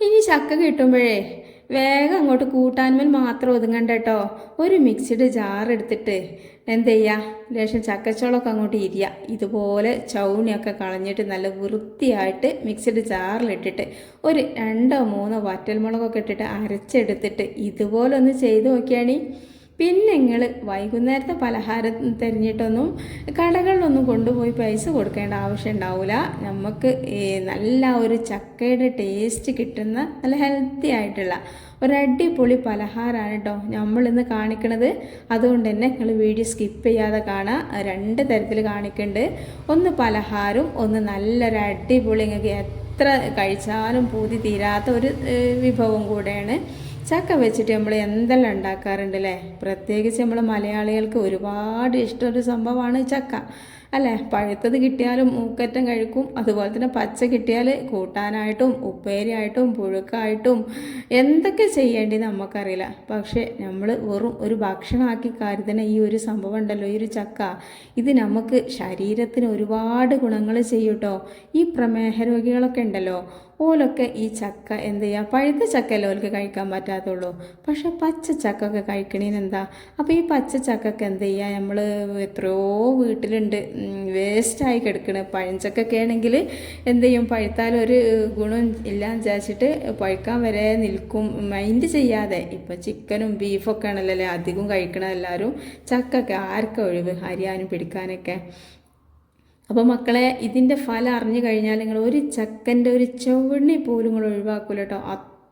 ഇനി ചക്ക കിട്ടുമ്പോഴേ വേഗം അങ്ങോട്ട് കൂട്ടാൻമേൽ മാത്രം ഒതുങ്ങണ്ട കേട്ടോ ഒരു മിക്സിഡ് ജാർ എടുത്തിട്ട് എന്ത് ചെയ്യുക ലേശം ചക്കച്ചോളമൊക്കെ അങ്ങോട്ട് ഇരിയ. ഇതുപോലെ ചൗണിയൊക്കെ കളഞ്ഞിട്ട് നല്ല വൃത്തിയായിട്ട് മിക്സിഡ് ജാറിലിട്ടിട്ട് ഒരു രണ്ടോ മൂന്നോ വറ്റൽമുളകൊക്കെ ഇട്ടിട്ട് അരച്ചെടുത്തിട്ട് ഇതുപോലെ ഒന്ന് ചെയ്ത് നോക്കിയാണീ. പിന്നെ നിങ്ങൾ വൈകുന്നേരത്തെ പലഹാരം തിരഞ്ഞിട്ടൊന്നും കടകളിലൊന്നും കൊണ്ടുപോയി പൈസ കൊടുക്കേണ്ട ആവശ്യം ഉണ്ടാവില്ല നമുക്ക് നല്ല ഒരു ചക്കയുടെ ടേസ്റ്റ് കിട്ടുന്ന നല്ല ഹെൽത്തി ആയിട്ടുള്ള ഒരു അടിപൊളി പലഹാരമാണ് കേട്ടോ നമ്മളിന്ന് കാണിക്കണത്. അതുകൊണ്ട് തന്നെ നിങ്ങൾ വീഡിയോ സ്കിപ്പ് ചെയ്യാതെ കാണാം. രണ്ട് തരത്തിൽ കാണിക്കുന്നുണ്ട് ഒന്ന് പലഹാരം ഒന്ന് നല്ലൊരു അടിപൊളി നിങ്ങൾക്ക് എത്ര കഴിച്ചാലും പൂതി തീരാത്ത ഒരു വിഭവം കൂടെയാണ്. ചക്ക വെച്ചിട്ട് നമ്മൾ എന്തെല്ലാം ഉണ്ടാക്കാറുണ്ട് അല്ലേ പ്രത്യേകിച്ച് നമ്മൾ മലയാളികൾക്ക് ഒരുപാട് ഇഷ്ടമൊരു സംഭവമാണ് ചക്ക. അല്ലേ? പഴുത്തത് കിട്ടിയാലും മൂക്കറ്റം കഴിക്കും. അതുപോലെ തന്നെ പച്ച കിട്ടിയാൽ കൂട്ടാനായിട്ടും ഉപ്പേരിയായിട്ടും പുഴുക്കായിട്ടും എന്തൊക്കെ ചെയ്യേണ്ടി നമുക്കറിയില്ല. പക്ഷേ നമ്മൾ വെറും ഒരു ഭക്ഷണമാക്കി കരുതുന്ന ഈ ഒരു സംഭവം ഉണ്ടല്ലോ ഈ ഒരു ചക്ക. ഇത് നമുക്ക് ശരീരത്തിന് ഒരുപാട് ഗുണങ്ങൾ ചെയ്യും കേട്ടോ ഈ പ്രമേഹ രോഗികളൊക്കെ ഉണ്ടല്ലോ. ഓലൊക്കെ ഈ ചക്ക എന്ത് ചെയ്യുക പഴുത്ത ചക്കയല്ലേ ഓൽക്ക് കഴിക്കാൻ പറ്റാത്തുള്ളൂ. പക്ഷെ പച്ച ചക്ക ഒക്കെ കഴിക്കണേന് എന്താ അപ്പോൾ ഈ പച്ച ചക്കൊക്കെ എന്ത് ചെയ്യുക നമ്മൾ എത്രയോ വീട്ടിലുണ്ട്. വേസ്റ്റായി കിടക്കണ. പഴഞ്ചക്കൊക്കെ ആണെങ്കിൽ എന്ത് ചെയ്യും? പഴുത്താൽ ഒരു ഗുണം ഇല്ലാന്ന് വിചാരിച്ചിട്ട് പഴുക്കാൻ വരെ നിൽക്കും. മൈൻഡ് ചെയ്യാതെ. ഇപ്പം ചിക്കനും ബീഫൊക്കെ ആണല്ലോ അധികം കഴിക്കണ എല്ലാവരും ചക്കൊക്കെ ആർക്കാ ഒഴിവ്? അരിയാനും പിടിക്കാനൊക്കെ. അപ്പോൾ മക്കളെ ഇതിന്റെ ഫലം അറിഞ്ഞു കഴിഞ്ഞാൽ നിങ്ങൾ ഒരു ചക്കന്റെ ഒരു ചുവണ്ണി പോലും നിങ്ങൾ ഒഴിവാക്കൂല കേട്ടോ.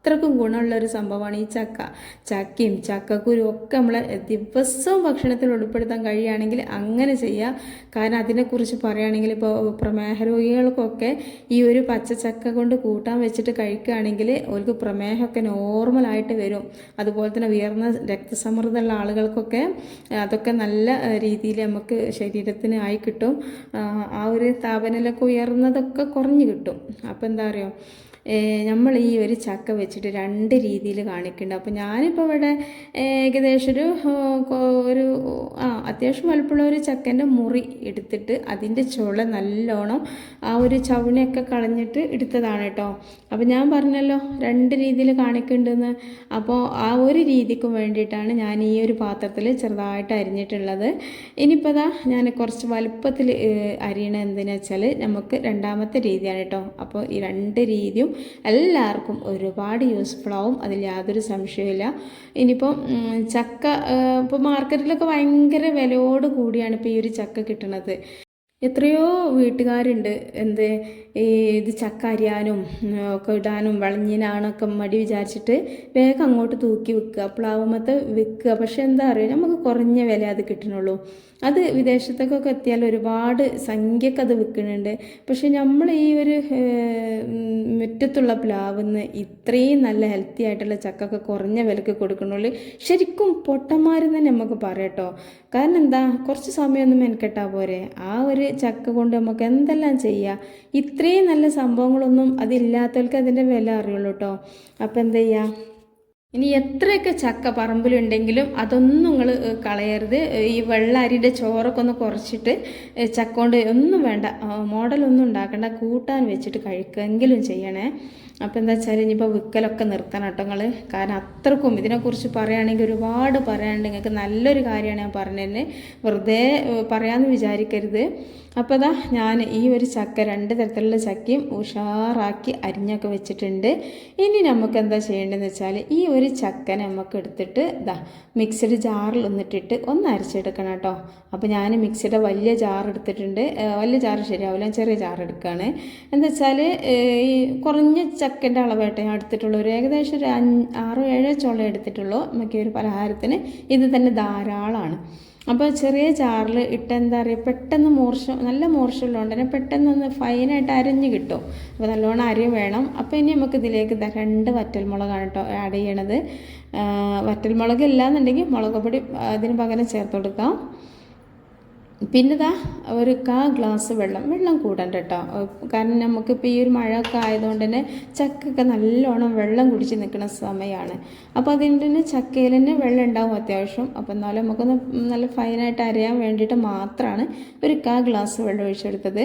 അത്രക്കും ഗുണമുള്ള ഒരു സംഭവമാണ് ഈ ചക്ക. ചക്കയും ചക്കക്കുരും ഒക്കെ നമ്മൾ ദിവസവും ഭക്ഷണത്തിൽ ഉൾപ്പെടുത്താൻ കഴിയുകയാണെങ്കിൽ അങ്ങനെ ചെയ്യാം. കാരണം അതിനെക്കുറിച്ച് പറയുകയാണെങ്കിൽ ഇപ്പോൾ പ്രമേഹ രോഗികൾക്കൊക്കെ ഈ ഒരു പച്ച ചക്ക കൊണ്ട് കൂട്ടാൻ വെച്ചിട്ട് കഴിക്കുകയാണെങ്കിൽ അവർക്ക് പ്രമേഹമൊക്കെ നോർമലായിട്ട് വരും. അതുപോലെ തന്നെ ഉയർന്ന രക്തസമ്മർദ്ദമുള്ള ആളുകൾക്കൊക്കെ അതൊക്കെ നല്ല രീതിയിൽ നമുക്ക് ശരീരത്തിന് ആയി കിട്ടും. ആ, ആ ഒരു താപനിലൊക്കെ ഉയർന്നതൊക്കെ കുറഞ്ഞു കിട്ടും. അപ്പോൾ എന്താ പറയുക നമ്മൾ ഈ ഒരു ചക്ക വെച്ചിട്ട് രണ്ട് രീതിയിൽ കാണിക്കുന്നുണ്ട്. അപ്പോൾ ഞാനിപ്പോൾ ഇവിടെ ഏകദേശം ഒരു ഒരു ആ അത്യാവശ്യം വലുപ്പമുള്ള ഒരു ചക്കന്റെ മുറി എടുത്തിട്ട് അതിന്റെ ചുള നല്ലോണം ആ ഒരു ചവിണിയൊക്കെ കളഞ്ഞിട്ട് എടുത്തതാണ് കേട്ടോ. അപ്പോൾ ഞാൻ പറഞ്ഞല്ലോ രണ്ട് രീതിയിൽ കാണിക്കുന്നുണ്ടെന്ന്. അപ്പോൾ ആ ഒരു രീതിക്കും വേണ്ടിയിട്ടാണ് ഞാൻ ഈ ഒരു പാത്രത്തിൽ ചെറുതായിട്ട് അരിഞ്ഞിട്ടുള്ളത്. ഇനിയിപ്പോൾ അതാ ഞാൻ കുറച്ച് വലുപ്പത്തിൽ അരിയണ എന്തിനാ വെച്ചാൽ നമുക്ക് രണ്ടാമത്തെ രീതിയാണ് കേട്ടോ. അപ്പോൾ ഈ രണ്ട് രീതിയും എല്ലാവർക്കും ഒരുപാട് യൂസ്ഫുൾ ആവും. അതിൽ യാതൊരു സംശയമില്ല ഇനിയിപ്പം ചക്ക ഇപ്പോൾ മാർക്കറ്റിലൊക്കെ ഭയങ്കര വിലയോട് കൂടിയാണ് ഇപ്പോൾ ഈ ഒരു ചക്ക കിട്ടുന്നത് എത്രയോ വീട്ടുകാരുണ്ട്. എന്ത് ഈ ഇത് ചക്ക അരിയാനും ഒക്കെ ഇടാനും വളഞ്ഞിനാണൊക്കെ മടി വിചാരിച്ചിട്ട് വേഗം അങ്ങോട്ട് തൂക്കി വെക്കുക. പ്ലാവുമത്തെ വെക്കുക പക്ഷെ എന്താ പറയുക നമുക്ക് കുറഞ്ഞ വില അത് കിട്ടണുള്ളൂ. അത് വിദേശത്തേക്കൊക്കെ എത്തിയാൽ ഒരുപാട് സംഖ്യക്ക് അത് വിൽക്കുന്നുണ്ട്. പക്ഷെ നമ്മൾ ഈ ഒരു മുറ്റത്തുള്ള പ്ലാവിന്ന് ഇത്രയും നല്ല ഹെൽത്തി ആയിട്ടുള്ള ചക്കൊക്കെ കുറഞ്ഞ വിലക്ക് കൊടുക്കണുള്ളൂ. ശരിക്കും പൊട്ടന്മാരെന്ന് തന്നെ നമുക്ക് പറയട്ടോ കാരണം എന്താ? കുറച്ച് സമയമൊന്നും മെനക്കെട്ടാ പോരെ. ആ ഒരു ചക്ക കൊണ്ട് നമുക്ക് എന്തെല്ലാം ചെയ്യാം? ഇത്രയും നല്ല സംഭവങ്ങളൊന്നും അതില്ലാത്തവർക്ക് അതിന്റെ വില അറിയുള്ളൂ കേട്ടോ അപ്പം എന്താ ചെയ്യുക ഇനി എത്രയൊക്കെ ചക്ക പറമ്പിലുണ്ടെങ്കിലും അതൊന്നും നിങ്ങൾ കളയരുത്. ഈ വെള്ള അരിയുടെ ചോറൊക്കെ ഒന്ന് കുറച്ചിട്ട് ചക്ക കൊണ്ട് ഒന്നും വേണ്ട. മോഡലൊന്നും ഉണ്ടാക്കണ്ട. കൂട്ടാൻ വെച്ചിട്ട് കഴിക്കുമെങ്കിലും ചെയ്യണേ. അപ്പോൾ എന്താ വെച്ചാൽ ഇനിയിപ്പോൾ വിൽക്കലൊക്കെ നിർത്തണം കേട്ടോ നിങ്ങൾ കാരണം അത്രക്കും ഇതിനെക്കുറിച്ച് പറയുകയാണെങ്കിൽ ഒരുപാട് പറയാനുണ്ട്. നിങ്ങൾക്ക് നല്ലൊരു കാര്യമാണ് ഞാൻ പറഞ്ഞതിന് വെറുതെ പറയാമെന്ന് വിചാരിക്കരുത്. അപ്പോൾ അതാ ഞാൻ ഈ ഒരു ചക്ക രണ്ട് തരത്തിലുള്ള ചക്കയും ഉഷാറാക്കി അരിഞ്ഞൊക്കെ വെച്ചിട്ടുണ്ട്. ഇനി നമുക്ക് എന്താ ചെയ്യേണ്ടതെന്ന് വെച്ചാൽ ഈ ഒരു ചക്ക നമുക്ക് എടുത്തിട്ട് ഇതാ മിക്സഡ് ജാറിൽ ഒന്നിട്ടിട്ട് ഒന്ന് അരച്ചെടുക്കണം കേട്ടോ. അപ്പോൾ ഞാൻ മിക്സിയുടെ വലിയ ജാർ എടുത്തിട്ടുണ്ട്. വലിയ ജാർ ശരിയാവില്ല ചെറിയ ജാർ എടുക്കുകയാണ്. എന്താ വെച്ചാൽ ഈ കുറഞ്ഞ ചക്കന്റെ അളവായിട്ട് ഞാൻ എടുത്തിട്ടുള്ളൂ. ഒരു ഏകദേശം ഒരു അഞ്ച് ആറോ ഏഴോ ചോളം എടുത്തിട്ടുള്ളൂ. നമുക്ക് ഒരു പലഹാരത്തിന്. ഇത് തന്നെ ധാരാളമാണ് അപ്പോൾ ചെറിയ ചാറിൽ ഇട്ട് എന്താ പറയുക പെട്ടെന്ന് മൂർച്ച നല്ല മോർഷമുള്ളതുകൊണ്ട് തന്നെ പെട്ടെന്ന് ഒന്ന് ഫൈനായിട്ട് അരഞ്ഞ് കിട്ടും. അപ്പോൾ നല്ലോണം അരി വേണം. അപ്പോൾ ഇനി നമുക്ക് ഇതിലേക്ക് രണ്ട് വറ്റൽമുളകാണ് കേട്ടോ ആഡ് ചെയ്യണത്. വറ്റൽമുളക് ഇല്ല മുളക് പൊടി അതിന് പകരം ചേർത്ത് കൊടുക്കാം. പിന്നെ ഇതാ ഒരു കാ ഗ്ലാസ് വെള്ളം വെള്ളം കൂടണ്ട കേട്ടോ കാരണം നമുക്കിപ്പോൾ ഈ ഒരു മഴയൊക്കെ ആയതുകൊണ്ട് തന്നെ ചക്കൊക്കെ നല്ലോണം വെള്ളം കുടിച്ച് നിൽക്കുന്ന സമയമാണ് അപ്പോൾ അതിന്റെ തന്നെ ചക്കയിൽ തന്നെ വെള്ളം ഉണ്ടാവും അത്യാവശ്യം. അപ്പോൾ എന്നാലും നമുക്കൊന്ന് നല്ല ഫൈനായിട്ട് അരയാൻ വേണ്ടിയിട്ട് മാത്രമാണ് ഒരു കാ ഗ്ലാസ് വെള്ളം ഒഴിച്ചെടുത്തത്.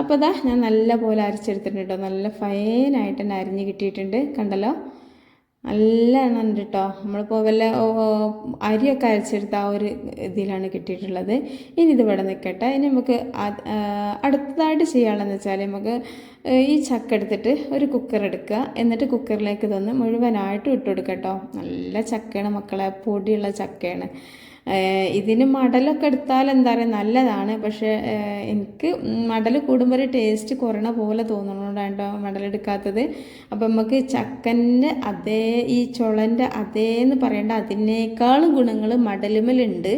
അപ്പോൾ ഇതാ ഞാൻ നല്ല പോലെ അരച്ചെടുത്തിട്ടുണ്ട് കേട്ടോ നല്ല ഫൈനായിട്ട് തന്നെ അരിഞ്ഞ് കിട്ടിയിട്ടുണ്ട്. കണ്ടല്ലോ? നല്ല എണ്ണം ഉണ്ട് കേട്ടോ നമ്മളിപ്പോൾ വല്ല അരിയൊക്കെ അരച്ചെടുത്ത ആ ഒരു ഇതിലാണ് കിട്ടിയിട്ടുള്ളത്. ഇനി ഇത് ഇവിടെ നിൽക്കട്ടെ ഇനി നമുക്ക് അടുത്തതായിട്ട് ചെയ്യാനുള്ളതെന്ന് വെച്ചാൽ നമുക്ക് ഈ ചക്ക എടുത്തിട്ട് ഒരു കുക്കർ എടുക്കുക. എന്നിട്ട് കുക്കറിലേക്ക് ഇതൊന്ന് മുഴുവനായിട്ട് ഇട്ട് കൊടുക്കട്ടോ. കേട്ടോ നല്ല ചക്കയാണ് മക്കളെ. പൊടിയുള്ള ചക്കയാണ്. ഇതിന് മടലൊക്കെ എടുത്താൽ എന്താ പറയുക നല്ലതാണ്. പക്ഷേ എനിക്ക് മടൽ കൂടുമ്പോൾ ഒരു ടേസ്റ്റ് കുറയണ പോലെ തോന്നുന്നുണ്ടോ മടലെടുക്കാത്തത് അപ്പം നമുക്ക് ചക്കന്റെ അതേ ഈ ചുളന്റെ അതേന്ന് പറയേണ്ട അതിനേക്കാളും ഗുണങ്ങൾ മടലുമലുണ്ട്.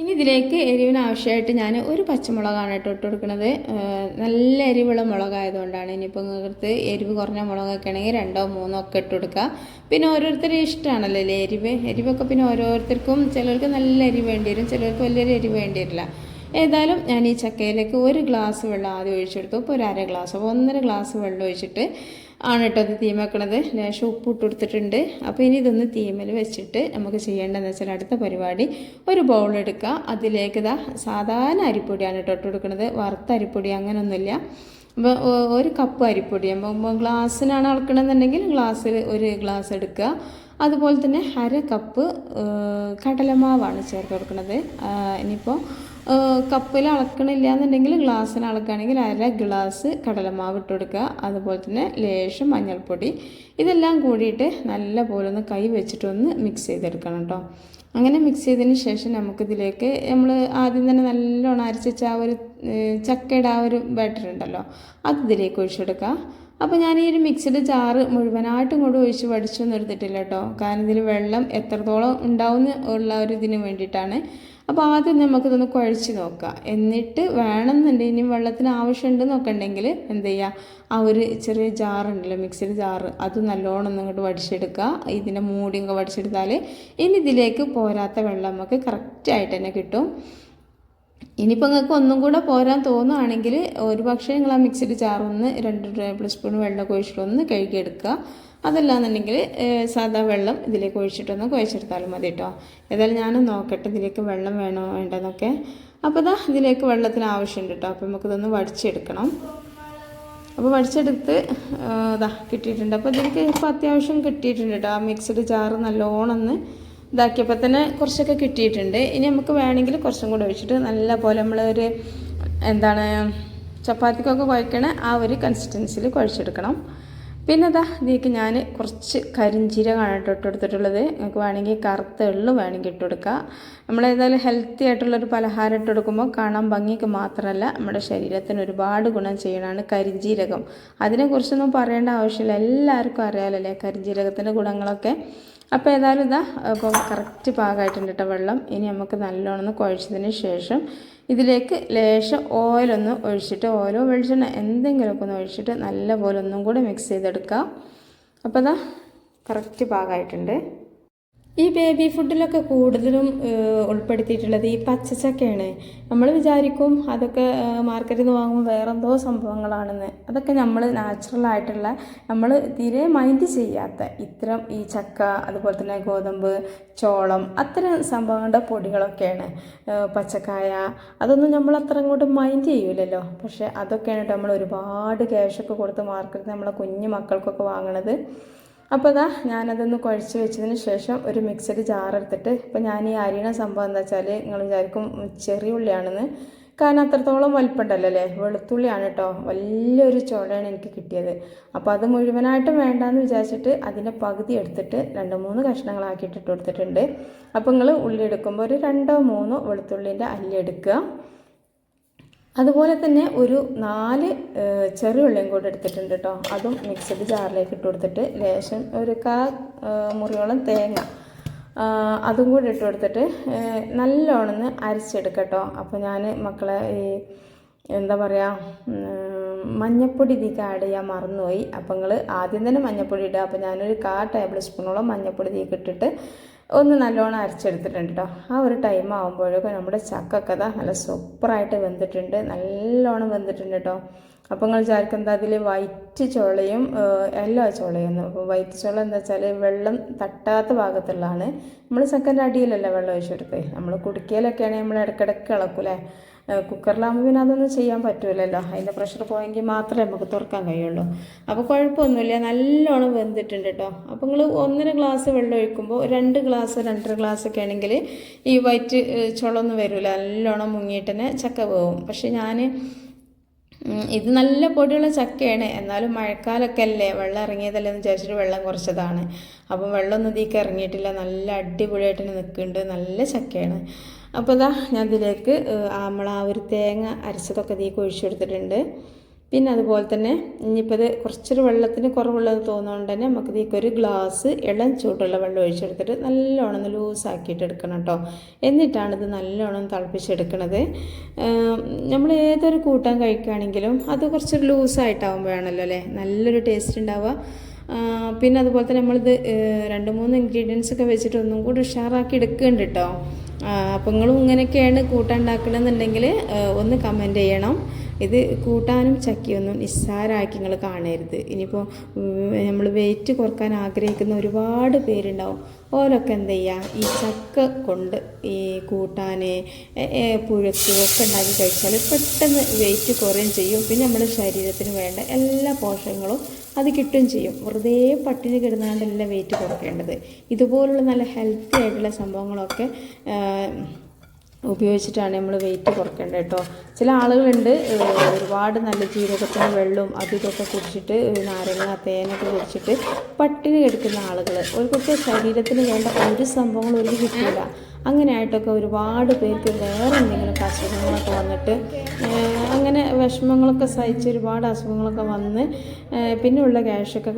ഇനി ഇതിലേക്ക് എരിവിന് ആവശ്യമായിട്ട് ഞാൻ ഒരു പച്ചമുളകാണ് കേട്ടോ ഇട്ട് കൊടുക്കുന്നത്. നല്ല എരിവുള്ള മുളകായതുകൊണ്ടാണ്. ഇനിയിപ്പോൾ നിങ്ങൾക്ക് എരിവ് കുറഞ്ഞ മുളകൊക്കെ ആണെങ്കിൽ രണ്ടോ മൂന്നോ ഒക്കെ ഇട്ട് കൊടുക്കുക പിന്നെ ഓരോരുത്തരെ ഇഷ്ടമാണല്ലോ അല്ലേ എരിവ്? എരിവൊക്കെ പിന്നെ ഓരോരുത്തർക്കും ചിലർക്ക് നല്ല എരിവ് വേണ്ടി വരും ചിലർക്ക് വലിയൊരു എരിവ് വേണ്ടി വരില്ല. ഏതായാലും ഞാൻ ഈ ചക്കയിലേക്ക് ഒരു ഗ്ലാസ് വെള്ളം ആദ്യം ഒഴിച്ചെടുത്തു. ഇപ്പോൾ ഒരു അര ഗ്ലാസ് അപ്പോൾ ഒന്നര ഗ്ലാസ് വെള്ളം ഒഴിച്ചിട്ട് ആണ് കേട്ടോ അത് തീമാക്കണത് ലേശം ഉപ്പ് ഇട്ട് കൊടുത്തിട്ടുണ്ട്. അപ്പോൾ ഇനി ഇതൊന്ന് തീമിൽ വെച്ചിട്ട് നമുക്ക് ചെയ്യേണ്ടതെന്ന് വെച്ചാൽ അടുത്ത പരിപാടി ഒരു ബൗൾ എടുക്കുക. അതിലേക്ക് ഇതാ സാധാരണ അരിപ്പൊടിയാണ് കേട്ടോ ഇട്ട് കൊടുക്കുന്നത് വറുത്ത അരിപ്പൊടി അങ്ങനെയൊന്നുമില്ല അപ്പോൾ ഒരു കപ്പ് അരിപ്പൊടി. അപ്പോൾ ഗ്ലാസ്സിനാണ് അളക്കണമെന്നുണ്ടെങ്കിൽ ഗ്ലാസ്സിൽ ഒരു ഗ്ലാസ് എടുക്കുക. അതുപോലെ തന്നെ അര കപ്പ് കടലമാവാണ് ചേർത്ത് കൊടുക്കുന്നത് ഇനിയിപ്പോൾ കപ്പിൽ അളക്കണില്ല എന്നുണ്ടെങ്കിൽ ഗ്ലാസ്സിന് അളക്കുകയാണെങ്കിൽ അര ഗ്ലാസ് കടലമാവ് ഇട്ട് കൊടുക്കുക. അതുപോലെ തന്നെ ലേശം മഞ്ഞൾപ്പൊടി. ഇതെല്ലാം കൂടിയിട്ട് നല്ല പോലെ ഒന്ന് കൈ വെച്ചിട്ടൊന്ന് മിക്സ് ചെയ്തെടുക്കണം കേട്ടോ. അങ്ങനെ മിക്സ് ചെയ്തതിന് ശേഷം നമുക്കിതിലേക്ക് നമ്മൾ ആദ്യം തന്നെ നല്ലോണം അരച്ചിച്ച ആ ഒരു ചക്കയുടെ ആ ഒരു ബാറ്റർ ഉണ്ടല്ലോ അത് ഇതിലേക്ക് ഒഴിച്ചെടുക്കുക അപ്പോൾ ഞാൻ ഈ ഒരു മിക്സഡ് ചാറ് മുഴുവനായിട്ടും കൂടെ ഒഴിച്ച് വടിച്ചൊന്നും എടുത്തിട്ടില്ല കേട്ടോ. കാരണം ഇതിൽ വെള്ളം എത്രത്തോളം ഉണ്ടാവും ഉള്ള ഒരു ഇതിന് വേണ്ടിയിട്ടാണ്. അപ്പോൾ ആദ്യം നമുക്കിതൊന്ന് കുഴച്ച് നോക്കാം. എന്നിട്ട് വേണമെന്നുണ്ടെങ്കിൽ ഇനി വെള്ളത്തിന് ആവശ്യമുണ്ട് നോക്കണ്ടെങ്കിൽ എന്ത് ചെയ്യുക ആ ഒരു ചെറിയ ജാറുണ്ടല്ലോ മിക്സിയുടെ ജാറ് അത് നല്ലോണം ഒന്ന് ഇങ്ങോട്ട് വടിച്ചെടുക്കുക. ഇതിന്റെ മൂടിയൊക്കെ വടിച്ചെടുത്താൽ ഇനി ഇതിലേക്ക് പോരാത്ത വെള്ളം നമുക്ക് കറക്റ്റായിട്ട് തന്നെ കിട്ടും. ഇനിയിപ്പോൾ നിങ്ങൾക്ക് ഒന്നും കൂടെ പോരാൻ തോന്നുകയാണെങ്കിൽ ഒരു പക്ഷേ നിങ്ങൾ ആ മിക്സിഡ് ചാറൊന്ന് രണ്ട് ടേബിൾ സ്പൂൺ വെള്ളം കുഴിച്ചിട്ടൊന്ന് കഴുകിയെടുക്കുക. അതല്ലാന്നുണ്ടെങ്കിൽ സാധാ വെള്ളം ഇതിലേക്ക് ഒഴിച്ചിട്ടൊന്ന് കുഴച്ചെടുത്താലും മതി കേട്ടോ. ഏതായാലും ഞാൻ നോക്കട്ടെ ഇതിലേക്ക് വെള്ളം വേണോ വേണ്ടതൊക്കെ അപ്പോൾ ഇതാ ഇതിലേക്ക് വെള്ളത്തിന് ആവശ്യമുണ്ട് കേട്ടോ. അപ്പോൾ നമുക്കിതൊന്ന് വടിച്ചെടുക്കണം. അപ്പോൾ വടിച്ചെടുത്ത് ഇതാ കിട്ടിയിട്ടുണ്ട്. അപ്പോൾ ഇതിലേക്ക് ഇപ്പോൾ അത്യാവശ്യം കിട്ടിയിട്ടുണ്ട് കേട്ടോ. ആ മിക്സഡ് ചാറ് നല്ലോണം ഒന്ന് ഇതാക്കിയപ്പോൾ തന്നെ കുറച്ചൊക്കെ കിട്ടിയിട്ടുണ്ട്. ഇനി നമുക്ക് വേണമെങ്കിൽ കുറച്ചും കൂടെ ഒഴിച്ചിട്ട് നല്ല പോലെ നമ്മളൊരു എന്താണ് ചപ്പാത്തിക്കൊക്കെ കുഴക്കണ ആ ഒരു കൺസിസ്റ്റൻസിയിൽ കുഴച്ചെടുക്കണം. പിന്നെ അതാ ഇതിലേക്ക് ഞാൻ കുറച്ച് കരിഞ്ചീരകമാണ് ഇട്ട് കൊടുത്തിട്ടുള്ളത്. നിങ്ങൾക്ക് വേണമെങ്കിൽ കറുത്ത എള്ളു വേണമെങ്കിൽ ഇട്ട് കൊടുക്കുക നമ്മൾ ഏതായാലും ഹെൽത്തി ആയിട്ടുള്ളൊരു പലഹാരം ഇട്ട് കൊടുക്കുമ്പോൾ കാണാൻ ഭംഗിക്ക് മാത്രമല്ല നമ്മുടെ ശരീരത്തിന് ഒരുപാട് ഗുണം ചെയ്യണമാണ് കരിഞ്ചീരകം. അതിനെക്കുറിച്ചൊന്നും പറയേണ്ട ആവശ്യമില്ല. എല്ലാവർക്കും അറിയാമല്ലേ കരിഞ്ചീരകത്തിന്റെ ഗുണങ്ങളൊക്കെ. അപ്പോൾ ഏതായാലും ഇതാ അപ്പോൾ കറക്റ്റ് പാകമായിട്ടുണ്ട് കേട്ടോ വെള്ളം. ഇനി നമുക്ക് നല്ലോണം കുഴച്ചതിന് ശേഷം ഇതിലേക്ക് ലേശം ഓയിലൊന്ന് ഒഴിച്ചിട്ട് ഓയിലോ വെളിച്ചെണ്ണ എന്തെങ്കിലുമൊക്കെ ഒന്ന് ഒഴിച്ചിട്ട് നല്ലപോലെ ഒന്നും കൂടി മിക്സ് ചെയ്തെടുക്കാം. അപ്പോൾ ഇതാ കറക്റ്റ് പാകമായിട്ടുണ്ട്. ഈ ബേബി ഫുഡിലൊക്കെ കൂടുതലും ഉൾപ്പെടുത്തിയിട്ടുള്ളത് ഈ പച്ചച്ചക്കയാണ്. നമ്മൾ വിചാരിക്കും അതൊക്കെ മാർക്കറ്റിൽ നിന്ന് വാങ്ങുമ്പോൾ വേറെന്തോ സംഭവങ്ങളാണെന്ന്. അതൊക്കെ നമ്മൾ നാച്ചുറലായിട്ടുള്ള നമ്മൾ തീരെ മൈൻഡ് ചെയ്യാത്ത ഇത്തരം ഈ ചക്ക അതുപോലെ തന്നെ ഗോതമ്പ് ചോളം അത്തരം സംഭവങ്ങളുടെ പൊടികളൊക്കെയാണ്. പച്ചക്കായ അതൊന്നും നമ്മൾ അത്ര അങ്ങോട്ട് മൈൻഡ് ചെയ്യൂലല്ലോ. പക്ഷേ അതൊക്കെയാണ് നമ്മൾ ഒരുപാട് ക്യാഷൊക്കെ കൊടുത്ത് മാർക്കറ്റിൽ നമ്മളെ കുഞ്ഞു മക്കൾക്കൊക്കെ വാങ്ങണത്. അപ്പോൾ ഇതാ ഞാനതൊന്ന് കുഴച്ച് വെച്ചതിന് ശേഷം ഒരു മിക്സഡ് ജാറെടുത്തിട്ട് ഇപ്പോൾ ഞാൻ ഈ അരിയണ സംഭവം എന്താ വെച്ചാൽ നിങ്ങൾ വിചാരിക്കും ചെറിയ ഉള്ളിയാണെന്ന്. കാരണം അത്രത്തോളം വലിപ്പമുണ്ടല്ലോ അല്ലേ വെളുത്തുള്ളിയാണ് കേട്ടോ. വലിയൊരു ചോളയാണ് എനിക്ക് കിട്ടിയത്. അപ്പോൾ അത് മുഴുവനായിട്ടും വേണ്ടാന്ന് വിചാരിച്ചിട്ട് അതിന്റെ പകുതി എടുത്തിട്ട് രണ്ട് മൂന്ന് കഷ്ണങ്ങളാക്കിയിട്ട് ഇട്ട് കൊടുത്തിട്ടുണ്ട്. അപ്പോൾ നിങ്ങൾ ഉള്ളി എടുക്കുമ്പോൾ ഒരു രണ്ടോ മൂന്നോ വെളുത്തുള്ളിന്റെ അല്ലി എടുക്കുക. അതുപോലെ തന്നെ ഒരു നാല് ചെറിയ ഉള്ളിയും കൂടെ എടുത്തിട്ടുണ്ട് കേട്ടോ അതും മിക്സഡ് ജാറിലേക്ക് ഇട്ട് കൊടുത്തിട്ട് ലേശം ഒരു കാ മുറിയോളം തേങ്ങ. അതും കൂടി ഇട്ട് കൊടുത്തിട്ട് നല്ലോണമെന്ന് അരച്ചെടുക്കട്ടോ അപ്പോൾ ഞാൻ മക്കളെ ഈ എന്താ പറയുക മഞ്ഞപ്പൊടി തീക്ക് ആഡ് ചെയ്യാൻ മറന്നുപോയി. അപ്പോൾ നിങ്ങൾ ആദ്യം തന്നെ മഞ്ഞപ്പൊടി ഇടുക. അപ്പോൾ ഞാനൊരു കാ ടേബിൾ സ്പൂണോളം മഞ്ഞപ്പൊടി ഇതിലേക്ക് ഇട്ടിട്ട് ഒന്ന് നല്ലോണം അരച്ചെടുത്തിട്ടുണ്ട് കേട്ടോ ആ ഒരു ടൈം ആകുമ്പോഴേക്കും നമ്മുടെ ചക്കൊക്കെ ദാ നല്ല സൂപ്പറായിട്ട് വെന്തിട്ടുണ്ട്. നല്ലോണം വെന്തിട്ടുണ്ട് കേട്ടോ അപ്പോൾ നിങ്ങൾ വിചാരിക്കും എന്താ അതിൽ വൈറ്റ് ചോളയും എല്ലോ ചോളയും അപ്പോൾ വൈറ്റ് ചോള എന്താ വെച്ചാൽ വെള്ളം തട്ടാത്ത ഭാഗത്തുള്ളതാണ്. നമ്മൾ സെക്കൻഡ് അടിയിലല്ല വെള്ളം ഒഴിച്ചെടുത്ത്. നമ്മൾ കുടിക്കലൊക്കെയാണെങ്കിൽ നമ്മൾ ഇടയ്ക്കിടയ്ക്ക് ഇളക്കൂലേ? കുക്കറിലാകുമ്പോൾ പിന്നെ അതൊന്നും ചെയ്യാൻ പറ്റുമല്ലോ അതിന്റെ പ്രഷർ പോയെങ്കിൽ മാത്രമേ നമുക്ക് തുറക്കാൻ കഴിയുള്ളൂ. അപ്പോൾ കുഴപ്പമൊന്നുമില്ല. നല്ലോണം വെന്തിട്ടുണ്ട് കേട്ടോ അപ്പോൾ നിങ്ങൾ ഒന്നര ഗ്ലാസ് വെള്ളം ഒഴിക്കുമ്പോൾ രണ്ട് ഗ്ലാസ് രണ്ടര ഗ്ലാസ് ഒക്കെ ആണെങ്കിൽ ഈ വൈറ്റ് ചുളമൊന്നും വരില്ല നല്ലോണം മുങ്ങിയിട്ട് തന്നെ ചക്ക പോകും. പക്ഷേ ഞാൻ ഇത് നല്ല പൊടിയുള്ള ചക്കയാണ്. എന്നാലും മഴക്കാലമൊക്കെ അല്ലേ വെള്ളം ഇറങ്ങിയതല്ലേ എന്ന് വിചാരിച്ചിട്ട് വെള്ളം കുറച്ചതാണ്. അപ്പം വെള്ളമൊന്നും ഇതിലേക്ക് ഇറങ്ങിയിട്ടില്ല. നല്ല അടിപൊളിയായിട്ട് നിൽക്കുന്നുണ്ട്. നല്ല ചക്കയാണ്. അപ്പോൾ ഇതാ ഞാൻ ഇതിലേക്ക് നമ്മൾ ആ ഒരു തേങ്ങ അരച്ചതൊക്കെ ഇതിലേക്ക് ഒഴിച്ചെടുത്തിട്ടുണ്ട് പിന്നെ അതുപോലെ തന്നെ ഇനിയിപ്പോൾ ഇത് കുറച്ചൊരു വെള്ളത്തിന് കുറവുള്ളത് തോന്നുന്നതുകൊണ്ട് തന്നെ നമുക്ക് ഇതിലേക്ക് ഒരു ഗ്ലാസ് ഇളം ചൂടുള്ള വെള്ളം ഒഴിച്ചെടുത്തിട്ട് നല്ലോണം ഒന്ന് ലൂസാക്കിയിട്ട് എടുക്കണം കേട്ടോ. എന്നിട്ടാണ് ഇത് നല്ലോണം തിളപ്പിച്ചെടുക്കണത്. നമ്മൾ ഏതൊരു കൂട്ടാൻ കഴിക്കുകയാണെങ്കിലും അത് കുറച്ചൊരു ലൂസായിട്ടാവുമ്പോഴാണല്ലോ അല്ലേ? നല്ലൊരു ടേസ്റ്റ് ഉണ്ടാവുക. പിന്നെ അതുപോലെ തന്നെ നമ്മളിത് രണ്ട് മൂന്ന് ഇൻഗ്രീഡിയൻസ് ഒക്കെ വെച്ചിട്ട് ഒന്നും കൂടി ഉഷാറാക്കി എടുക്കുന്നുണ്ട് കേട്ടോ. അപ്പോൾ നിങ്ങളും ഇങ്ങനെയൊക്കെയാണ് കൂട്ടാൻ ഉണ്ടാക്കണമെന്നുണ്ടെങ്കിൽ ഒന്ന് കമന്റ് ചെയ്യണം. ഇത് കൂട്ടാനും ചക്കിയൊന്നും നിസ്സാരമാക്കി നിങ്ങൾ കാണരുത്. ഇനിയിപ്പോൾ നമ്മൾ വെയിറ്റ് കുറയ്ക്കാൻ ആഗ്രഹിക്കുന്ന ഒരുപാട് പേരുണ്ടാവും. ഓരൊക്കെ എന്ത് ചെയ്യുക ഈ ചക്ക കൊണ്ട് ഈ കൂട്ടാൻ പുഴുക്ക് ഒക്കെ ഉണ്ടാക്കി കഴിച്ചാൽ പെട്ടെന്ന് വെയിറ്റ് കുറയും ചെയ്യും. പിന്നെ നമ്മുടെ ശരീരത്തിന് വേണ്ട എല്ലാ പോഷകങ്ങളും അത് കിട്ടുകയും ചെയ്യും. വെറുതെ പട്ടിണി കിടന്നാണ്ടല്ല വെയിറ്റ് കുറയ്ക്കേണ്ടത്. ഇതുപോലുള്ള നല്ല ഹെൽത്തി ആയിട്ടുള്ള സംഭവങ്ങളൊക്കെ ഉപയോഗിച്ചിട്ടാണ് നമ്മൾ വെയിറ്റ് കുറയ്ക്കേണ്ടത് കേട്ടോ. ചില ആളുകളുണ്ട് ഒരുപാട് നല്ല ജീരകത്തിന് വെള്ളവും അതും ഇതൊക്കെ കുടിച്ചിട്ട് നാരങ്ങ തേനൊക്കെ കുടിച്ചിട്ട് പട്ടിണി കിടക്കുന്ന ആളുകൾ അവർക്കൊക്കെ ശരീരത്തിന് വേണ്ട ഒരു സംഭവങ്ങളും ഒരു കിട്ടില്ല അങ്ങനെ ആയിട്ടൊക്കെ ഒരുപാട് പേർക്ക് വേറെ എന്തെങ്കിലും അസുഖങ്ങളൊക്കെ വന്നിട്ട് അങ്ങനെ വിഷമങ്ങളൊക്കെ സഹിച്ച് ഒരുപാട് അസുഖങ്ങളൊക്കെ വന്ന് പിന്നെയുള്ള ക്യാഷൊക്കെ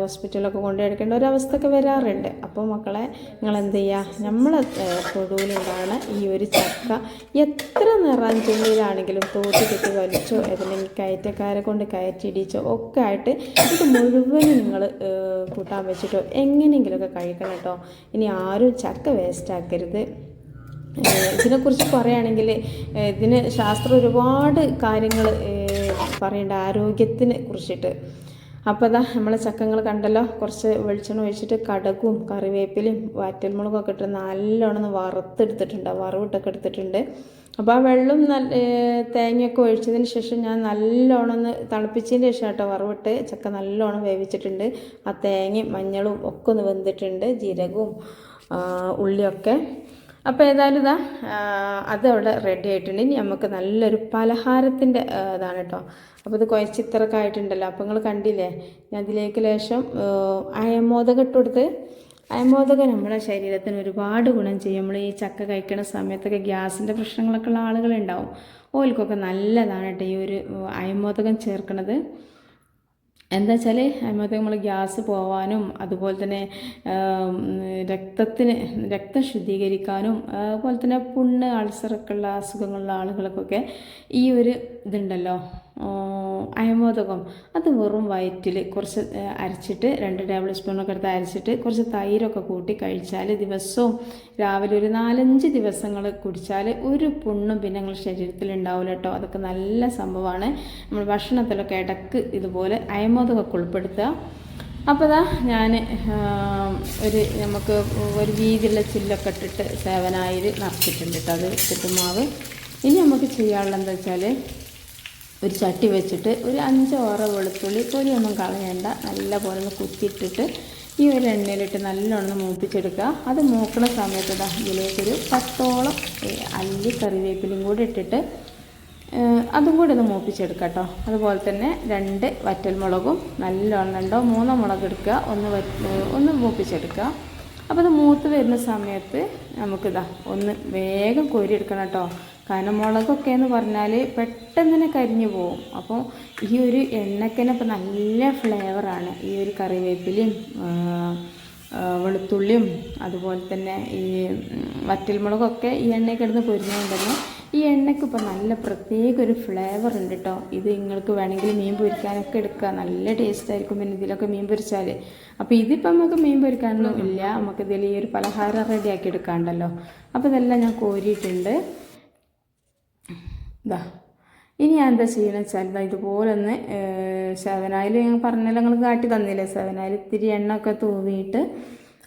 ഹോസ്പിറ്റലൊക്കെ കൊണ്ടുപോയെടുക്കേണ്ട ഒരവസ്ഥയൊക്കെ വരാറുണ്ട്. അപ്പോൾ മക്കളെ നിങ്ങൾ എന്ത് ചെയ്യുക നമ്മളെ തൊടുവിലുണ്ടാണ് ഈ ഒരു ചക്ക. എത്ര നിറഞ്ചുള്ളിലാണെങ്കിലും തോട്ടി കെട്ടി വലിച്ചോ അല്ലെങ്കിൽ കയറ്റക്കാരെ കൊണ്ട് കയറ്റിയിടിച്ചോ ഒക്കെ ആയിട്ട് ഇത് മുഴുവനും നിങ്ങൾ കൂട്ടാൻ വെച്ചിട്ടോ എങ്ങനെയെങ്കിലുമൊക്കെ കഴിക്കണം കേട്ടോ. ഇനി ആരും ചക്ക വേസ്റ്റ് ആക്കരുത്. ഇതിനെക്കുറിച്ച് പറയുകയാണെങ്കിൽ ഇതിന് ശാസ്ത്രം ഒരുപാട് കാര്യങ്ങൾ പറയേണ്ട ആരോഗ്യത്തിനെ കുറിച്ചിട്ട്. അപ്പോൾ അതാ നമ്മളെ ചക്കങ്ങൾ കണ്ടല്ലോ കുറച്ച് വെളിച്ചെണ്ണ ഒഴിച്ചിട്ട് കടകും കറിവേപ്പിലയും വാറ്റൽമുളകും ഒക്കെ ഇട്ട് നല്ലോണം വറുത്തെടുത്തിട്ടുണ്ട് വറവിട്ടൊക്കെ എടുത്തിട്ടുണ്ട്. അപ്പോൾ ആ വെള്ളം നല്ല തേങ്ങയൊക്കെ ഒഴിച്ചതിന് ശേഷം ഞാൻ നല്ലോണം ഒന്ന് തിളപ്പിച്ചതിന് ശേഷം കേട്ടോ വറവിട്ട് ചക്ക നല്ലോണം വേവിച്ചിട്ടുണ്ട്. ആ തേങ്ങയും മഞ്ഞളും ഒക്കെ ഒന്ന് വെന്തിട്ടുണ്ട് ജീരകവും ഉള്ളിയൊക്കെ. അപ്പോൾ ഏതായാലും ഇതാ അതവിടെ റെഡി ആയിട്ടുണ്ട്. ഇനി നമുക്ക് നല്ലൊരു പലഹാരത്തിന്റെ ഇതാണ് കേട്ടോ അപ്പോൾ ഇത് കുഴച്ച് ഇത്രയൊക്കെ ആയിട്ടുണ്ടല്ലോ. അപ്പോൾ നിങ്ങൾ കണ്ടില്ലേ? ഞാൻ ഇതിലേക്ക് ലേശം അയമോദകം ഇട്ട് കൊടുത്ത് അയമോദകം നമ്മുടെ ശരീരത്തിന് ഒരുപാട് ഗുണം ചെയ്യും. നമ്മൾ ഈ ചക്ക കഴിക്കുന്ന സമയത്തൊക്കെ ഗ്യാസിന്റെ പ്രശ്നങ്ങളൊക്കെ ഉള്ള ആളുകളുണ്ടാവും. ഓൽക്കൊക്കെ നല്ലതാണ് കേട്ടോ ഈ ഒരു അയമോദകം ചേർക്കണത്. എന്താ വെച്ചാൽ അതിനകത്ത് നമ്മൾ ഗ്യാസ് പോവാനും അതുപോലെ തന്നെ രക്തത്തിന് രക്തം ശുദ്ധീകരിക്കാനും അതുപോലെ തന്നെ പുണ്ണ് അൾസറൊക്കെ ഉള്ള അസുഖങ്ങളുള്ള ആളുകൾക്കൊക്കെ ഈ ഒരു ഇതുണ്ടല്ലോ. അയമോദകം. അത് വെറും വയറ്റിൽ കുറച്ച് അരച്ചിട്ട് രണ്ട് ടേബിൾ സ്പൂണൊക്കെ എടുത്ത് അരച്ചിട്ട് കുറച്ച് തൈരൊക്കെ കൂട്ടി കഴിച്ചാൽ ദിവസവും രാവിലെ ഒരു നാലഞ്ച് ദിവസങ്ങൾ കുടിച്ചാൽ ഒരു പുണ്ണും പിന്നെ ഞങ്ങൾ ശരീരത്തിൽ ഉണ്ടാവില്ല കേട്ടോ അതൊക്കെ നല്ല സംഭവമാണ് നമ്മൾ ഭക്ഷണത്തിലൊക്കെ ഇടയ്ക്ക് ഇതുപോലെ അയമോദകമൊക്കെ ഉൾപ്പെടുത്തുക. അപ്പോൾ ഇതാ ഞാൻ ഒരു നമുക്ക് ഒരു വീതിയുള്ള ചില്ലൊക്കെ ഇട്ടിട്ട് സേവനായിൽ നിറച്ചിട്ടുണ്ട് കേട്ടോ അത് ചുറ്റുമാവ് ഇനി നമുക്ക് ചെയ്യാനുള്ളത് എന്താ വെച്ചാൽ ഒരു ചട്ടി വെച്ചിട്ട് ഒരു അഞ്ച് ഓറ വെളുത്തുള്ളി തൊലിയൊന്നും കളയണ്ട. നല്ല പോലെ ഒന്ന് കുത്തിയിട്ടിട്ട് ഈ ഒരു എണ്ണയിലിട്ട് നല്ലോണം മൂപ്പിച്ചെടുക്കുക. അത് മൂക്കണ സമയത്ത് ഇതാ ഇതിലേക്കൊരു പത്തോളം അല്ലി കറിവേപ്പിലും കൂടി ഇട്ടിട്ട് അതും കൂടി ഒന്ന് മൂപ്പിച്ചെടുക്കുക കേട്ടോ അതുപോലെ തന്നെ രണ്ട് വറ്റൽമുളകും നല്ലോണം ഉണ്ടോ മൂന്നോ മുളക് എടുക്കുക. ഒന്ന് ഒന്ന് മൂപ്പിച്ചെടുക്കുക. അപ്പോൾ അത് മൂത്ത് വരുന്ന സമയത്ത് നമുക്കിതാ ഒന്ന് വേഗം കോരിയെടുക്കണം കേട്ടോ കാരണം മുളകൊക്കെ എന്ന് പറഞ്ഞാൽ പെട്ടെന്ന് തന്നെ കരിഞ്ഞു പോകും അപ്പോൾ ഈ ഒരു എണ്ണക്കന്നെ ഇപ്പോൾ നല്ല ഫ്ലേവറാണ്. ഈ ഒരു കറിവേപ്പിലയും വെളുത്തുള്ളിയും അതുപോലെ തന്നെ ഈ വറ്റൽ വറ്റൽമുളകൊക്കെ ഈ എണ്ണയിൽ കിടന്ന് പൊരിഞ്ഞുകൊണ്ട് തന്നെ ഈ എണ്ണയ്ക്ക് ഇപ്പോൾ നല്ല പ്രത്യേക ഒരു ഫ്ലേവർ ഉണ്ട് കേട്ടോ ഇത് നിങ്ങൾക്ക് വേണമെങ്കിൽ മീൻ പൊരിക്കാനൊക്കെ എടുക്കുക നല്ല ടേസ്റ്റ് ആയിരിക്കും പിന്നെ ഇതിലൊക്കെ മീൻ പൊരിച്ചാൽ അപ്പോൾ ഇതിപ്പോൾ നമുക്ക് മീൻ പൊരിക്കാനൊന്നും ഇല്ല. നമുക്ക് ഇതിൽ ഈ ഒരു പലഹാരം റെഡിയാക്കി എടുക്കാണ്ടല്ലോ. അപ്പോൾ ഇതെല്ലാം ഞാൻ കോരിയിട്ടുണ്ട്. ഇതാ ഇനി ഞാൻ എന്താ ചെയ്യണമെന്ന് വെച്ചാൽ ഇതാ ഇതുപോലെ ഒന്ന് സെവനായിൽ ഞാൻ പറഞ്ഞല്ലോ നിങ്ങൾ കാട്ടി തന്നില്ലേ? സെവനായിൽ ഇത്തിരി എണ്ണ ഒക്കെ തൂവിയിട്ട്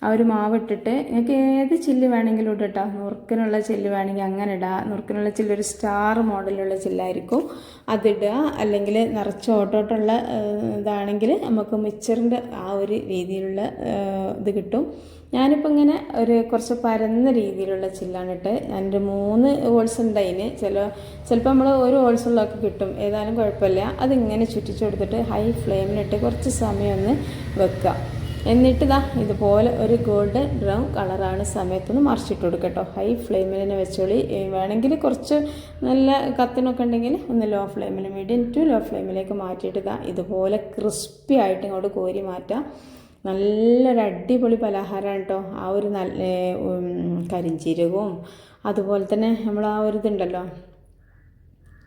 ആ ഒരു മാവ് ഇട്ടിട്ട് നിങ്ങൾക്ക് ഏത് ചില്ല് വേണമെങ്കിലും ഇടട്ടോ. നുറുക്കിനുള്ള ചില്ല് വേണമെങ്കിൽ അങ്ങനെ ഇടുക നുറുക്കിനുള്ള ചില്ല് ഒരു സ്റ്റാർ മോഡലുള്ള ചില്ലായിരിക്കും. അതിടുക അല്ലെങ്കിൽ നിറച്ച് ഓട്ടോട്ടുള്ള ഇതാണെങ്കിൽ നമുക്ക് മിക്സറിന്റെ ആ ഒരു രീതിയിലുള്ള ഇത് കിട്ടും. ഞാനിപ്പോൾ ഇങ്ങനെ ഒരു കുറച്ച് പരന്ന രീതിയിലുള്ള ചില്ലാണ് ഇട്ട് ഞാനൊരു മൂന്ന് ഹോൾസ് ഉണ്ട് അതിന്. ചില ചിലപ്പോൾ നമ്മൾ ഒരു ഹോൾസുള്ളതൊക്കെ കിട്ടും. ഏതായാലും കുഴപ്പമില്ല. അതിങ്ങനെ ചുറ്റിച്ചു കൊടുത്തിട്ട് ഹൈ ഫ്ലെയിമിലിട്ട് കുറച്ച് സമയം ഒന്ന് വെക്കുക. എന്നിട്ട് ഇതാ ഇതുപോലെ ഒരു ഗോൾഡൻ ബ്രൗൺ കളറാണ് സമയത്തൊന്ന് മറിച്ചിട്ട് കൊടുക്കട്ടോ. ഹൈ ഫ്ലെയിമിൽ തന്നെ വെച്ചോളി. വേണമെങ്കിൽ കുറച്ച് നല്ല കത്തിനൊക്കെ ഉണ്ടെങ്കിൽ ഒന്ന് ലോ ഫ്ലെയിമിൽ മീഡിയം ടു ലോ ഫ്ലെയിമിലേക്ക് മാറ്റിയിട്ട് ഇതാ ഇതുപോലെ ക്രിസ്പി ആയിട്ട് ഇങ്ങോട്ട് കോരി മാറ്റാം. നല്ലൊരു അടിപൊളി പലഹാരമാണ് കേട്ടോ ആ ഒരു നല്ല കരിഞ്ചീരകവും അതുപോലെ തന്നെ നമ്മൾ ആ ഒരു ഇതുണ്ടല്ലോ.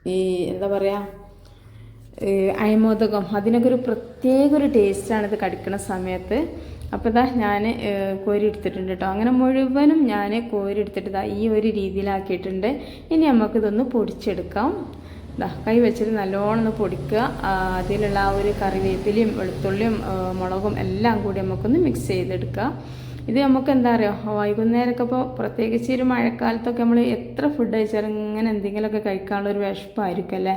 ഈ എന്താ പറയുക അയമോദകം. അതിനൊക്കെ ഒരു പ്രത്യേക ഒരു ടേസ്റ്റാണ് ഇത് കടിക്കുന്ന സമയത്ത് അപ്പോൾ ഇതാ ഞാൻ കോരി എടുത്തിട്ടുണ്ട് കേട്ടോ അങ്ങനെ മുഴുവനും ഞാൻ കോരി എടുത്തിട്ട് ഇതാ ഈ ഒരു രീതിയിലാക്കിയിട്ടുണ്ട്. ഇനി നമുക്കിതൊന്ന് പൊടിച്ചെടുക്കാം. ഇതാ കൈ വെച്ചിട്ട് നല്ലോണം ഒന്ന് പൊടിക്കുക. അതിലുള്ള ആ ഒരു കറിവേപ്പിലയും വെളുത്തുള്ളിയും മുളകും എല്ലാം കൂടി നമുക്കൊന്ന് മിക്സ് ചെയ്തെടുക്കുക ഇത് നമുക്ക് എന്താ പറയുക വൈകുന്നേരമൊക്കെ ഇപ്പോൾ പ്രത്യേകിച്ച് ഒരു മഴക്കാലത്തൊക്കെ നമ്മൾ എത്ര ഫുഡ് കഴിച്ചാലും ഇങ്ങനെ എന്തെങ്കിലുമൊക്കെ കഴിക്കാനുള്ള ഒരു അല്ലേ?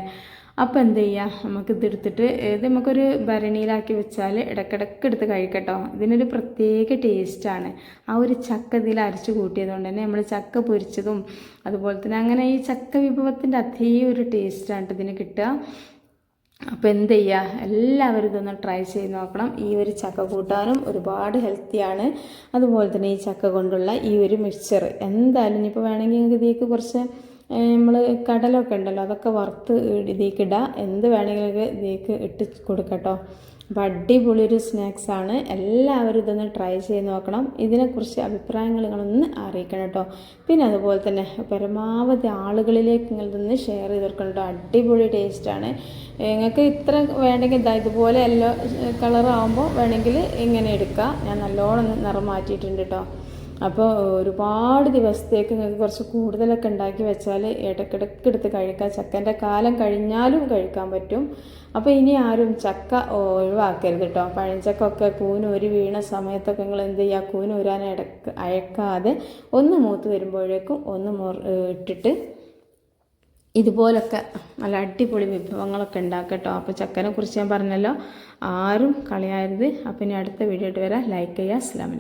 അപ്പോൾ എന്ത് ചെയ്യുക നമുക്ക് ഇതെടുത്തിട്ട് ഇത് നമുക്കൊരു ഭരണിയിലാക്കി വെച്ചാൽ ഇടക്കിടക്ക് എടുത്ത് കഴിക്കട്ടോ. ഇതിനൊരു പ്രത്യേക ടേസ്റ്റാണ് ആ ഒരു ചക്ക ഇതിൽ അരച്ച് കൂട്ടിയതുകൊണ്ട് തന്നെ നമ്മൾ ചക്ക പൊരിച്ചതും അതുപോലെ തന്നെ അങ്ങനെ ഈ ചക്ക വിഭവത്തിന്റെ അതേ ഒരു ടേസ്റ്റാണ് ഇതിന് കിട്ടുക. അപ്പോൾ എന്ത് ചെയ്യുക എല്ലാവരും ഇതൊന്ന് ട്രൈ ചെയ്ത് നോക്കണം. ഈ ഒരു ചക്ക കൂട്ടാനും ഒരുപാട് ഹെൽത്തിയാണ് അതുപോലെ തന്നെ ഈ ചക്ക കൊണ്ടുള്ള ഈ ഒരു മിക്സ്ചർ എന്തായാലും ഇനിയിപ്പോൾ വേണമെങ്കിൽ നിങ്ങൾക്ക് ഇതിലേക്ക് കുറച്ച് നമ്മൾ കടലൊക്കെ ഉണ്ടല്ലോ അതൊക്കെ വറുത്ത് ഇതിലേക്ക് ഇടുക എന്ത് വേണമെങ്കിലും ഇതിലേക്ക് ഇട്ട് കൊടുക്കട്ടോ. അപ്പോൾ അടിപൊളി ഒരു സ്നാക്സാണ് എല്ലാവരും ഇതൊന്ന് ട്രൈ ചെയ്ത് നോക്കണം. ഇതിനെക്കുറിച്ച് അഭിപ്രായങ്ങൾ നിങ്ങളൊന്ന് അറിയിക്കണം കേട്ടോ. പിന്നെ അതുപോലെ തന്നെ പരമാവധി ആളുകളിലേക്ക് നിങ്ങളിതൊന്ന് ഷെയർ ചെയ്ത് കൊടുക്കണം കേട്ടോ. അടിപൊളി ടേസ്റ്റാണ് നിങ്ങൾക്ക് ഇത്ര വേണമെങ്കിൽ ഇതാ ഇതുപോലെ യെല്ലോ കളറാകുമ്പോൾ വേണമെങ്കിൽ ഇങ്ങനെ എടുക്കുക ഞാൻ നല്ലോണം നിറം മാറ്റിയിട്ടുണ്ട് കേട്ടോ. അപ്പോൾ ഒരുപാട് ദിവസത്തേക്ക് നിങ്ങൾക്ക് കുറച്ച് കൂടുതലൊക്കെ ഉണ്ടാക്കി വെച്ചാൽ ഇടയ്ക്കിടയ്ക്ക് എടുത്ത് കഴിക്കാം. ചക്കന്റെ കാലം കഴിഞ്ഞാലും കഴിക്കാൻ പറ്റും. അപ്പോൾ ഇനി ആരും ചക്ക ഒഴിവാക്കരുത് കേട്ടോ. പഴഞ്ചക്ക ഒക്കെ ഒരു വീണ സമയത്തൊക്കെ നിങ്ങൾ എന്ത് ചെയ്യുക? കൂനൂരാൻ ഇടയ്ക്ക് അയക്കാതെ ഒന്ന് മൂത്ത് വരുമ്പോഴേക്കും ഒന്ന് മുർ ഇട്ടിട്ട് ഇതുപോലൊക്കെ നല്ല അടിപൊളി വിഭവങ്ങളൊക്കെ ഉണ്ടാക്കട്ടോ അപ്പോൾ ചക്കനെ കുറിച്ച് ഞാൻ പറഞ്ഞല്ലോ. ആരും കളയരുത് അപ്പം ഇനി അടുത്ത വീഡിയോ ആയിട്ട് വരാം ലൈക്ക് ചെയ്യുക. അസ്ലാമലൈക്കും